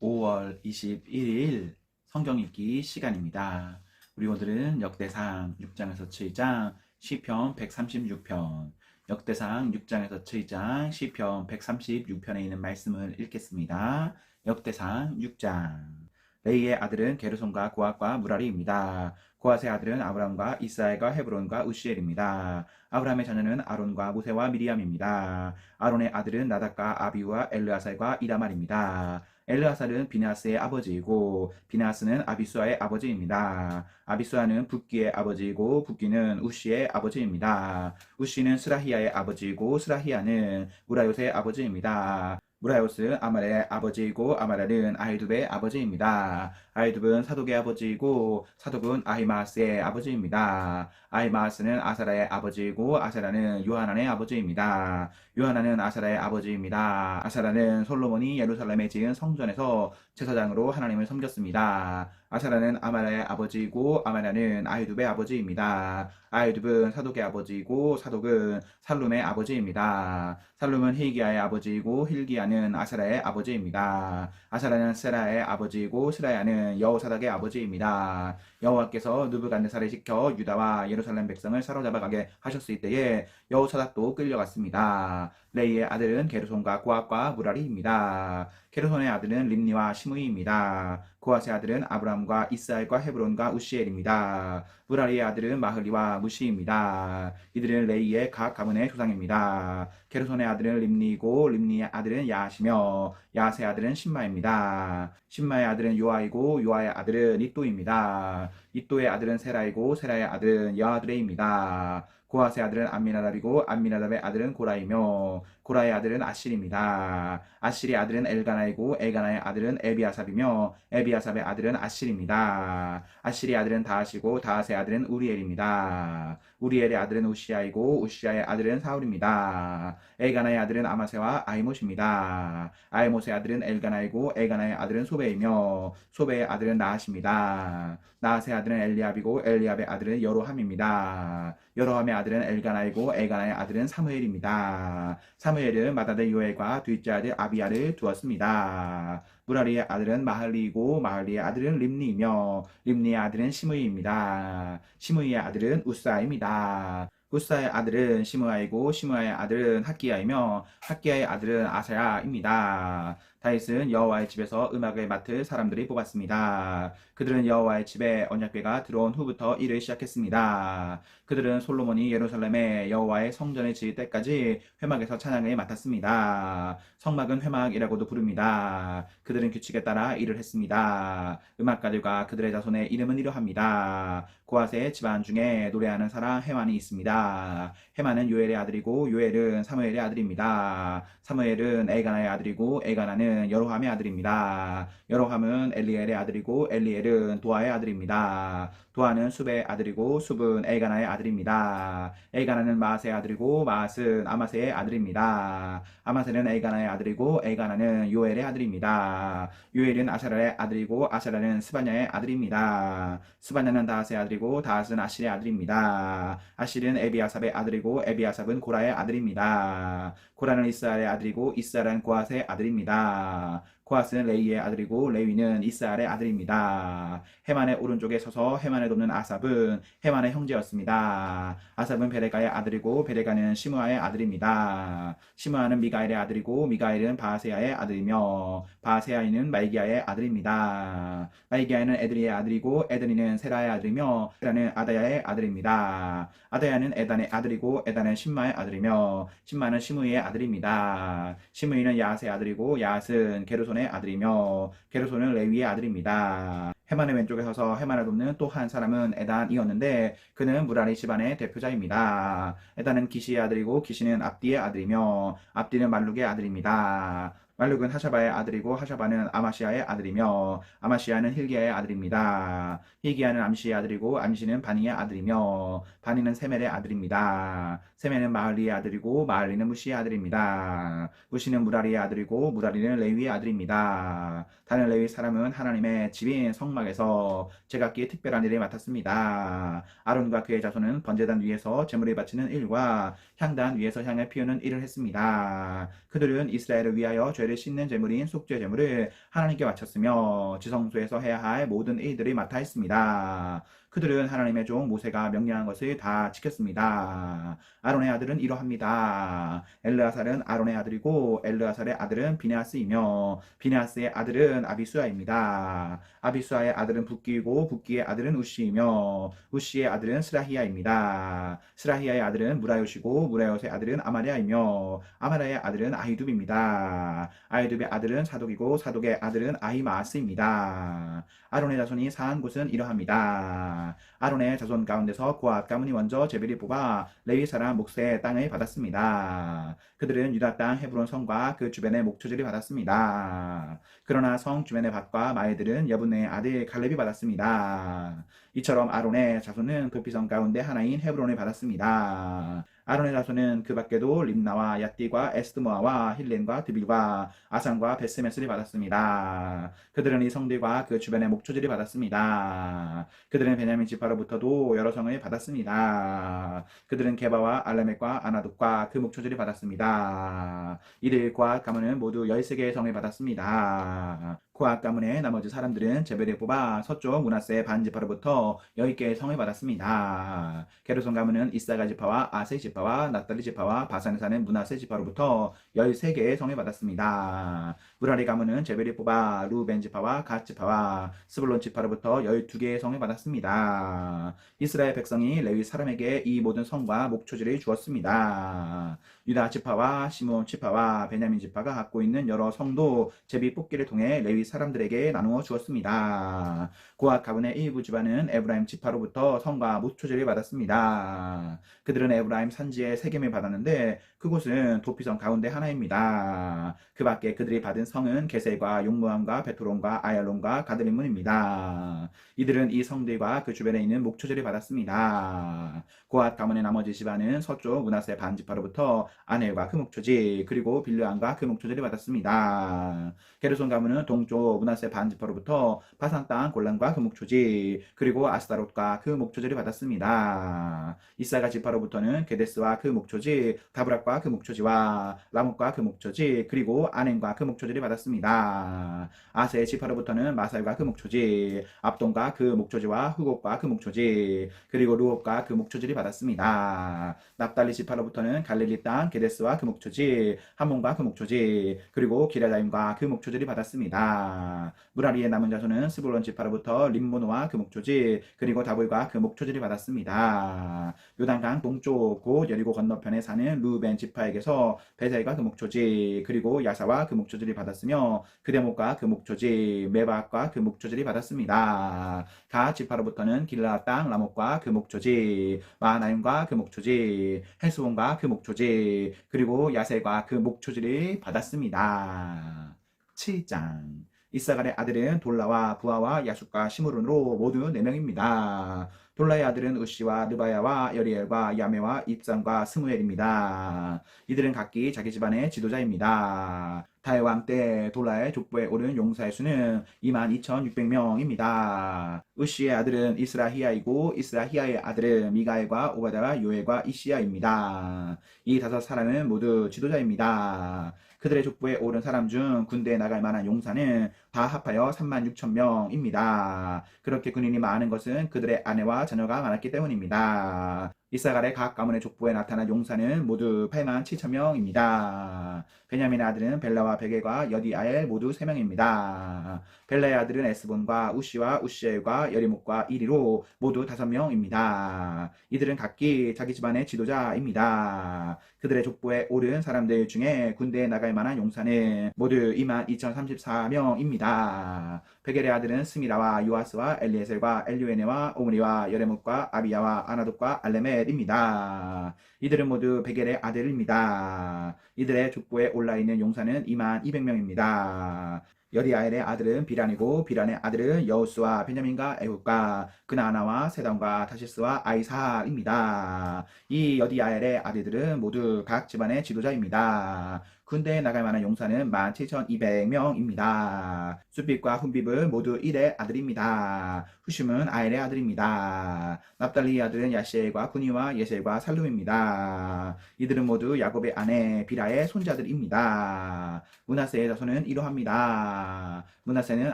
5월 21일 성경 읽기 시간입니다. 우리 오늘은 역대상 6장에서 7장, 시편 136편, 역대상 6장에서 7장, 시편 136편에 있는 말씀을 읽겠습니다. 역대상 6장. 레이의 아들은 게르손과 고앗과 무라리입니다. 고앗의 아들은 아브람과 이스라엘과 헤브론과 우시엘입니다. 아브람의 자녀는 아론과 모세와 미리암입니다. 아론의 아들은 나답과 아비우와 엘르아살과 이다말입니다. 엘르아살은 비나스의 아버지이고 비나스는 아비수아의 아버지입니다. 아비수아는 붓기의 아버지이고 붓기는 우시의 아버지입니다. 우시는 스라히아의 아버지이고 스라히아는 우라요스의 아버지입니다. 무라요스는 아말의 아버지이고 아말은 아이두베의 아버지입니다. 아이두브는 사독의 아버지이고 사독은 아히마스의 아버지입니다. 아히마스는 아사라의 아버지이고 아사라는 요하난의 아버지입니다. 요하난은 아사라의 아버지입니다. 아사라는 솔로몬이 예루살렘에 지은 성전에서 제사장으로 하나님을 섬겼습니다. 아사라는 아마라의 아버지이고 아마라는 아이두베의 아버지입니다. 아이두브는 사독의 아버지이고 사독은 살룸의 아버지입니다. 살룸은 힐기야의 아버지이고 힐기야는 아사라의 아버지입니다. 아사라는 세라의 아버지이고 스라야는 여호사닥의 아버지입니다. 여호와께서 누부갓네살을 시켜 유다와 예루살렘 백성을 사로잡아 가게 하셨을 때에 여호사닥도 끌려갔습니다. 레이의 아들은 게르손과 고앗과 무라리입니다. 게르손의 아들은 림니와 시므이입니다. 고앗의 아들은 아브람과 이스라엘과 헤브론과 우시엘입니다. 무라리의 아들은 마흘리와 무시입니다. 이들은 레이의 각 가문의 조상입니다. 게르손의 아들은 림니이고 림니의 아들은 야시며 야스의 아들은 신마입니다. 신마의 아들은 요아이고 요아의 아들은 이또입니다. 이또의 아들은 세라이고 세라의 아들은 여아드레입니다. 고아스의 아들은 암미나답이고 암미나답의 아들은 고라이며 고라의 아들은 아실입니다. 아실의 아들은 엘가나이고 엘가나의 아들은 에비아삽이며 에비아삽의 아들은 아실입니다. 아실의 아들은 다하시고 다하스의 아들은 우리엘입니다. 우리엘의 아들은 우시아이고 우시아의 아들은 사울입니다. 엘가나의 아들은 아마세와 아이못입니다. 아이못의 아들은 엘가나이고 엘가나의 아들은 소베이며 소베의 아들은 나하십니다. 나하스의 아들은 엘리압이고 엘리압의 아들은 여로함입니다. 여로함의 아들은 엘가나이고 엘가나의 아들은 사무엘입니다. 사무엘 은 마다데 요엘과 둘째 아들 아비야를 두었습니다. 무라리의 아들은 마할리이고 마할리의 아들은 림니이며 림니의 아들은 시므이입니다. 시므이의 아들은 우사입니다. 우사의 아들은 시므아이고 시므아의 아들은 학기야이며 학기야의 아들은 아사야입니다. 다윗은 여호와의 집에서 음악을 맡을 사람들이 뽑았습니다. 그들은 여호와의 집에 언약궤가 들어온 후부터 일을 시작했습니다. 그들은 솔로몬이 예루살렘에 여호와의 성전을 지을 때까지 회막에서 찬양을 맡았습니다. 성막은 회막이라고도 부릅니다. 그들은 규칙에 따라 일을 했습니다. 음악가들과 그들의 자손의 이름은 이러합니다. 고아세 집안 중에 노래하는 사람 헤만이 있습니다. 헤만은 요엘의 아들이고 요엘은 사무엘의 아들입니다. 사무엘은 엘가나의 아들이고 엘가나는 여로함의 아들입니다. 여로함은 엘리엘의 아들이고 엘리엘은 도아의 아들입니다. 도아는 숲의 아들이고 숲은 엘가나의 아들입니다. 엘가나는 마아스의 아들이고 마아스는 아마세의 아들입니다. 아마세는 엘가나의 아들이고 엘가나는 요엘의 아들입니다. 요엘은 아사라의 아들이고 아사라는 스바냐의 아들입니다. 스바냐는 다하스의 아들이고 다하스는 아실의 아들입니다. 아실은 에비아삽의 아들이고 에비아삽은 고라의 아들입니다. 고라는 이스라엘의 아들이고 이스라엘은 고아스의 아들입니다. 고아스는 레이의 아들이고 레위는 이스라엘의 아들입니다. 헤만의 오른쪽에 서서 헤만을 돕는 아삽은 헤만의 형제였습니다. 아삽은 베레가의 아들이고 베레가는 시므아의 아들입니다. 시므아는 미가엘의 아들이고 미가엘은 바세야의 아들이며 바세야이는 말기야의 아들입니다. 말기야는 에드리의 아들이고 에드리는 세라의 아들이며 세라는 아다야의 아들입니다. 아다야는 에단의 아들이고 에단은 신마의 아들이며 신마는 시므이의 아들입니다. 시므이는 야스의 아들이고 야스는 게르손의 아들이며 게르손은 레위의 아들입니다. 헤만의 왼쪽에 서서 헤만을 돕는 또 한 사람은 에단이었는데 그는 무라리 집안의 대표자입니다. 에단은 기시의 아들이고 기시는 압디의 아들이며 압디는 말룩의 아들입니다. 말룩은 하샤바의 아들이고 하샤바는 아마시아의 아들이며 아마시아는 힐기야의 아들입니다. 힐기야는 암시의 아들이고 암시는 바니의 아들이며 바니는 세멜의 아들입니다. 세멜은 마을리의 아들이고 마을리는 무시의 아들입니다. 무시는 무라리의 아들이고 무라리는 레위의 아들입니다. 다른 레위 사람은 하나님의 집인 성막에서 제각기 특별한 일을 맡았습니다. 아론과 그의 자손은 번제단 위에서 제물을 바치는 일과 향단 위에서 향을 피우는 일을 했습니다. 그들은 이스라엘을 위하여 죄를 죄를 씻는 제물인 속죄 제물을 하나님께 바쳤으며 지성소에서 해야 할 모든 일들을 맡아 했습니다. 그들은 하나님의 종 모세가 명령한 것을 다 지켰습니다. 아론의 아들은 이러합니다. 엘르아살은 아론의 아들이고 엘르아살의 아들은 비네아스이며 비네아스의 아들은 아비수아입니다. 아비수아의 아들은 붓기이고 붓기의 아들은 우시이며 우시의 아들은 스라히야입니다. 스라히야의 아들은 무라요시고 무라요스의 아들은 아마리아이며 아마리아의 아들은 아히둡입니다. 아히둡의 아들은 사독이고 사독의 아들은 아히마아스입니다. 아론의 자손이 사한 곳은 이러합니다. 아론의 자손 가운데서 고앗 가문이 먼저 제비를 뽑아 레위 사람 목세의 땅을 받았습니다. 그들은 유다 땅 헤브론 성과 그 주변의 목초지를 받았습니다. 그러나 성 주변의 밭과 마을들은 여분의 아들 갈렙이 받았습니다. 이처럼 아론의 자손은 도피성 가운데 하나인 헤브론을 받았습니다. 아론의 자손은 그 밖에도 림나와 야띠과 에스드모아와 힐렌과 드빌과 아산과 베스메스를 받았습니다. 그들은 이 성들과 그 주변의 목초지를 받았습니다. 그들은 베냐민 지파로부터도 여러 성을 받았습니다. 그들은 게바와 알레멕과 아나둑과 그 목초지를 받았습니다. 이들과 가문은 모두 13개의 성을 받았습니다. 코앗 가문의 나머지 사람들은 제베를 뽑아 서쪽 문하세 반지파로부터 10개의 성을 받았습니다. 게르손 가문은 이사가 지파와 아세 지파와 납달리 지파와 바산에 사는 문하세 지파로부터 13개의 성을 받았습니다. 무라리 가문은 제베를 뽑아 루벤 지파와 갓 지파와 스불론 지파로부터 12개의 성을 받았습니다. 이스라엘 백성이 레위 사람에게 이 모든 성과 목초지를 주었습니다. 유다 지파와 시므온 지파와 베냐민 지파가 갖고 있는 여러 성도 제비 뽑기를 통해 레위 사람들에게 나누어 주었습니다. 고앗 가문의 일부 집안은 에브라임 지파로부터 성과 목초지를 받았습니다. 그들은 에브라임 산지에 세겜을 받았는데 그곳은 도피성 가운데 하나입니다. 그 밖에 그들이 받은 성은 게셀과 용무함과 베토론과 아얄론과 가드림문입니다. 이들은 이 성들과 그 주변에 있는 목초지를 받았습니다. 고앗 가문의 나머지 집안은 서쪽 문하세 반지파로부터 아넬과 그 목초지 그리고 빌르안과 그 목초지를 받았습니다. 게르손 가문은 동쪽 문하세 반지파로부터 바산 땅 골란과 그 목초지 그리고 아스타롯과 그 목초지를 받았습니다. 이사가 지파로부터는 게데스와 그 목초지 다브락과 그 목초지와 라못과 그 목초지 그리고 아넨과 그 목초지를 받았습니다. 아세 지파로부터는 마살과 그 목초지 압동과 그 목초지와 후곡과 그 목초지 그리고 루옵과 그 목초지를 받았습니다. 납달리 지파로부터는 갈릴리 땅 게데스와 그 목초지 함몬과 그 목초지 그리고 기라다임과 그 목초지를 받았습니다. 무라리의 남은 자손은 스불론 지파로부터 림모노와 그 목초지 그리고 다볼과 그 목초지를 받았습니다. 요단강 동쪽 곧 여리고 건너편에 사는 루벤 지파에게서 베셀과 그 목초지 그리고 야사와 그 목초지를 받았으며 그대목과 그 목초지 메박과 그 목초지를 받았습니다. 가 지파로부터는 길라 땅 라못과 그 목초지 마나임과 그 목초지 헤스온과 그 목초지 그리고 야셀과 그 목초지를 받았습니다. 7장 이사갈의 아들은 돌라와 부하와 야숫과 시므론으로 모두 4명입니다. 돌라의 아들은 우시와 느바야와 여리엘과 야메와 입산과 스무엘입니다. 이들은 각기 자기 집안의 지도자입니다. 다혜왕 때 돌라의 족보에 오른 용사의 수는 22,600명입니다. 우시의 아들은 이스라히야이고 이스라히야의 아들은 미가엘과 오바다와 요엘과 이시야입니다. 이 다섯 사람은 모두 지도자입니다. 그들의 족보에 오른 사람 중 군대에 나갈 만한 용사는 다 합하여 3만 6천 명입니다. 그렇게 군인이 많은 것은 그들의 아내와 자녀가 많았기 때문입니다. 이사갈의 각 가문의 족보에 나타난 용사는 모두 8만 7천 명입니다. 베냐민의 아들은 벨라와 베게과 여디아엘 모두 3명입니다. 벨라의 아들은 에스본과 우시와 우시엘과 여리목과 이리로 모두 5명입니다. 이들은 각기 자기 집안의 지도자입니다. 그들의 족보에 오른 사람들 중에 군대에 나갈 만한 용사는 모두 2만 2,034명입니다. 베겔의 아들은 스미라와 요아스와 엘리에셀과 엘류에네와 오므리와 여레목과 아비야와 아나독과 알레멜 입니다. 이들은 모두 베겔의 아들입니다. 이들의 족보에 올라있는 용사는 2만 200명입니다. 여리아엘의 아들은 비란이고 비란의 아들은 여우스와 베냐민과 에훗과 그나아나와 세단과 다시스와 아이사입니다. 이 여디아엘의 아들들은 모두 각 집안의 지도자입니다. 군대에 나갈 만한 용사는 17,200명입니다. 숫빛과 훈빛은 모두 1의 아들입니다. 후심은 아엘의 아들입니다. 납달리의 아들은 야시엘과 구니와 예셀과 살룸입니다. 이들은 모두 야곱의 아내 비라의 손자들입니다. 문하세의 자손은 이러합니다. 문하세는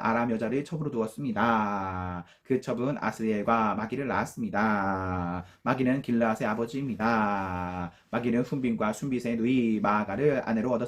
아람 여자를 첩으로 두었습니다. 그 첩은 아스리엘과 마기를 낳았습니다. 마기는 길라앗의 아버지입니다. 마기는 훈빈과 순빛의 누이 마아가를 아내로 얻었습니다.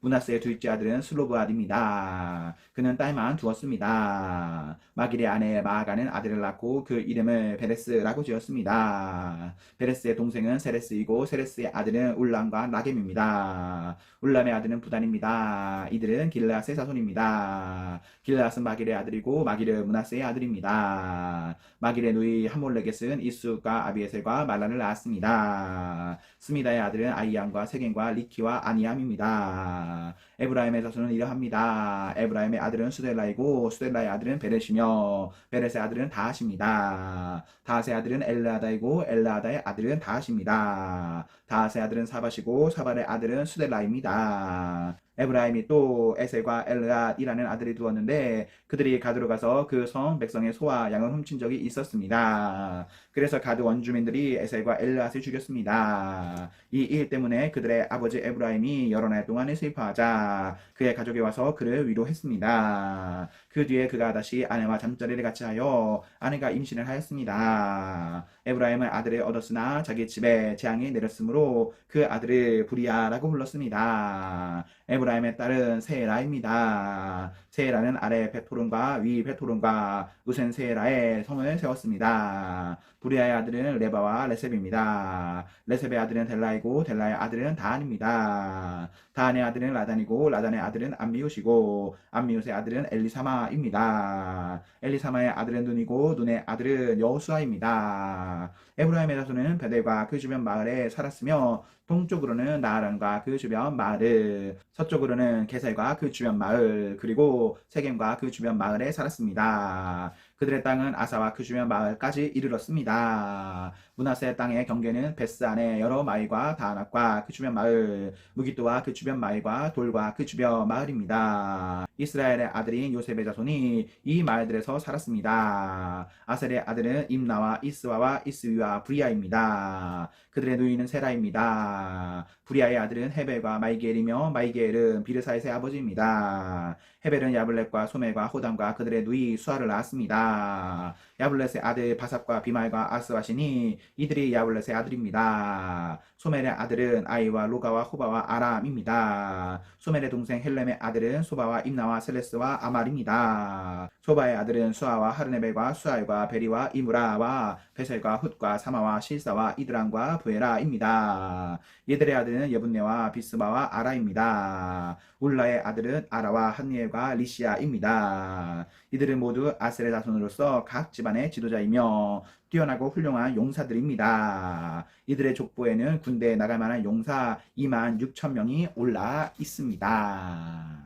문하세의 둘째 아들은 슬로브아드입니다. 그는 딸만 두었습니다. 마길의 아내 마아가는 아들을 낳고 그 이름을 베레스라고 지었습니다. 베레스의 동생은 세레스이고 세레스의 아들은 울람과 라겜입니다. 울람의 아들은 부단입니다. 이들은 길라앗의 자손입니다. 길라앗은 마길의 아들이고 마길은 문하세의 아들입니다. 마길의 누이 하몰레겟은 이수과 아비에셀과 말란을 낳았습니다. 스미다의 아들은 아이암과 세겐과 리키와 아니암입니다. 에브라임의 자손은 이러합니다. 에브라임의 아들은 수델라이고 수델라의 아들은 베렛이며 베렛의 아들은 다하십니다. 다하스의 아들은 엘라다이고 엘라다의 아들은 다하십니다. 다하스의 아들은 사바시고 사발의 아들은 수델라입니다. 에브라임이 또 에셀과 엘르앗이라는 아들이 두었는데 그들이 가드로 가서 그 성 백성의 소와 양을 훔친 적이 있었습니다. 그래서 가드 원주민들이 에셀과 엘르앗을 죽였습니다. 이 일 때문에 그들의 아버지 에브라임이 여러 날 동안에 슬퍼하자 그의 가족이 와서 그를 위로했습니다. 그 뒤에 그가 다시 아내와 잠자리를 같이 하여 아내가 임신을 하였습니다. 에브라임은 아들을 얻었으나 자기 집에 재앙이 내렸으므로 그 아들을 부리아라고 불렀습니다. 에브라임의 딸은 세라입니다. 세라는 아래 베토론과 위 베토론과 우센 세라의 성을 세웠습니다. 부리아의 아들은 레바와 레셉입니다. 레셉의 아들은 델라이고 델라의 아들은 다한입니다. 다한의 아들은 라단이고 라단의 아들은 암미웃이고 암미웃의 아들은 엘리사마입니다. 엘리사마의 아들은 눈이고 눈의 아들은 여호수아입니다. 에브라임의 자손은 베델과 그 주변 마을에 살았으며 동쪽으로는 나아란과 그 주변 마을, 서쪽으로는 게살과 그 주변 마을, 그리고 세겜과 그 주변 마을에 살았습니다. 그들의 땅은 아사와 그 주변 마을까지 이르렀습니다. 문하세 땅의 경계는 베스 안에 여러 마을과 다낙과 그 주변 마을, 무기토와 그 주변 마을과 돌과 그 주변 마을입니다. 이스라엘의 아들인 요셉의 자손이 이 마을들에서 살았습니다. 아셀의 아들은 임나와 이스와와 이스위와 브리아입니다. 그들의 누이는 세라입니다. 브리아의 아들은 헤벨과 마이게엘이며 마이게엘은 비르사이의 아버지입니다. 헤벨은 야블렛과 소멜과 호담과 그들의 누이 수아를 낳았습니다. 야블렛의 아들 바삽과 비말과 아스와시니 이들이 야블렛의 아들입니다. 소멜의 아들은 아이와 로가와 호바와 아람입니다. 소멜의 동생 헬렘의 아들은 소바와 임나와 셀레스와 아말입니다. 소바의 아들은 수아와 하르네벨과 수알과 베리와 이무라와 베셀과 훗과 사마와 실사와 이드랑과 부에라입니다. 얘들의 아들은 예분네와 비스바와 아라입니다. 울라의 아들은 아라와 한니엘과 리시아입니다. 이들은 모두 아셀의 자손으로서 각 집안의 지도자이며 뛰어나고 훌륭한 용사들입니다. 이들의 족보에는 군대에 나갈 만한 용사 2만 6천 명이 올라 있습니다.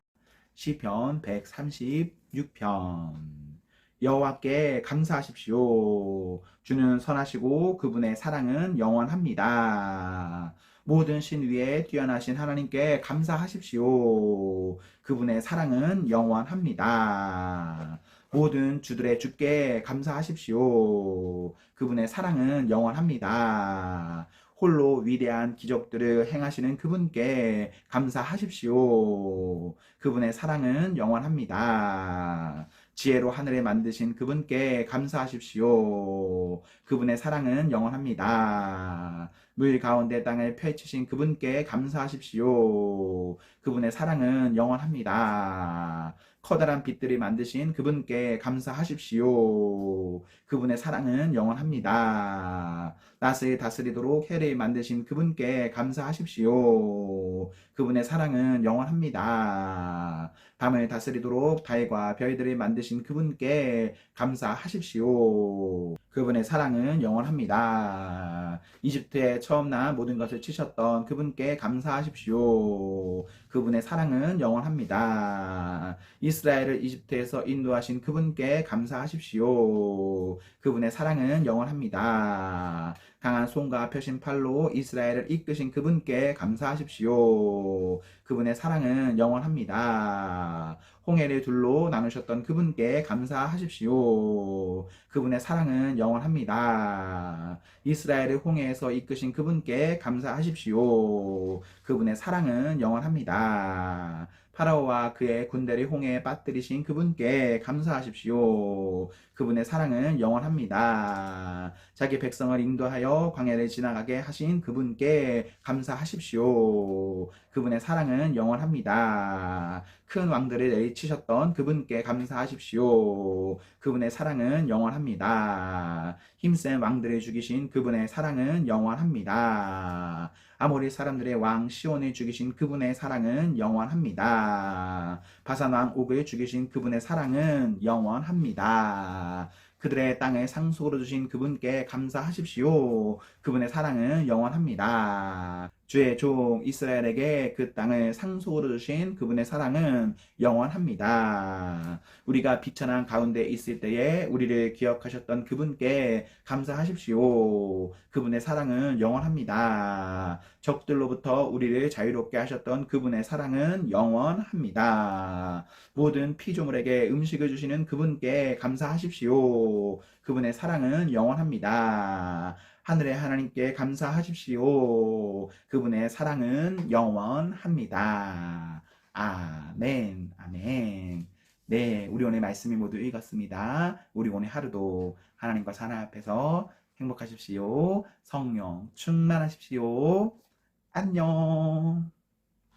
시편 136편 여호와께 감사하십시오. 주는 선하시고 그분의 사랑은 영원합니다. 모든 신 위에 뛰어나신 하나님께 감사하십시오. 그분의 사랑은 영원합니다. 모든 주들의 주께 감사하십시오. 그분의 사랑은 영원합니다. 홀로 위대한 기적들을 행하시는 그분께 감사하십시오. 그분의 사랑은 영원합니다. 지혜로 하늘을 만드신 그분께 감사하십시오. 그분의 사랑은 영원합니다. 물 가운데 땅을 펼치신 그분께 감사하십시오. 그분의 사랑은 영원합니다. 커다란 빛들을 만드신 그분께 감사하십시오. 그분의 사랑은 영원합니다. 낯을 다스리도록 해를 만드신 그분께 감사하십시오. 그분의 사랑은 영원합니다. 밤을 다스리도록 달과 별들을 만드신 그분께 감사하십시오. 그분의 사랑은 영원합니다. 이집트에 처음 난 모든 것을 치셨던 그분께 감사하십시오. 그분의 사랑은 영원합니다. 이스라엘을 이집트에서 인도하신 그분께 감사하십시오. 그분의 사랑은 영원합니다. 강한 손과 펴신 팔로 이스라엘을 이끄신 그분께 감사하십시오. 그분의 사랑은 영원합니다. 홍해를 둘로 나누셨던 그분께 감사하십시오. 그분의 사랑은 영원합니다. 이스라엘을 홍해에서 이끄신 그분께 감사하십시오. 그분의 사랑은 영원합니다. 파라오와 그의 군대를 홍해에 빠뜨리신 그분께 감사하십시오. 그분의 사랑은 영원합니다. 자기 백성을 인도하여 광야를 지나가게 하신 그분께 감사하십시오. 그분의 사랑은 영원합니다. 큰 왕들을 내리치셨던 그분께 감사하십시오. 그분의 사랑은 영원합니다. 힘센 왕들을 죽이신 그분의 사랑은 영원합니다. 아모리 사람들의 왕 시온을 죽이신 그분의 사랑은 영원합니다. 바산 왕 옥을 죽이신 그분의 사랑은 영원합니 다. 그들의 땅을 상속으로 주신 그분께 감사하십시오. 그분의 사랑은 영원합니다. 주의 종 이스라엘에게 그 땅을 상속으로 주신 그분의 사랑은 영원합니다. 우리가 비천한 가운데 있을 때에 우리를 기억하셨던 그분께 감사하십시오. 그분의 사랑은 영원합니다. 적들로부터 우리를 자유롭게 하셨던 그분의 사랑은 영원합니다. 모든 피조물에게 음식을 주시는 그분께 감사하십시오. 그분의 사랑은 영원합니다. 하늘의 하나님께 감사하십시오. 그분의 사랑은 영원합니다. 아멘, 아멘. 네, 우리 오늘 말씀이 모두 읽었습니다. 우리 오늘 하루도 하나님과 사랑 앞에서 행복하십시오. 성령 충만하십시오. 안녕.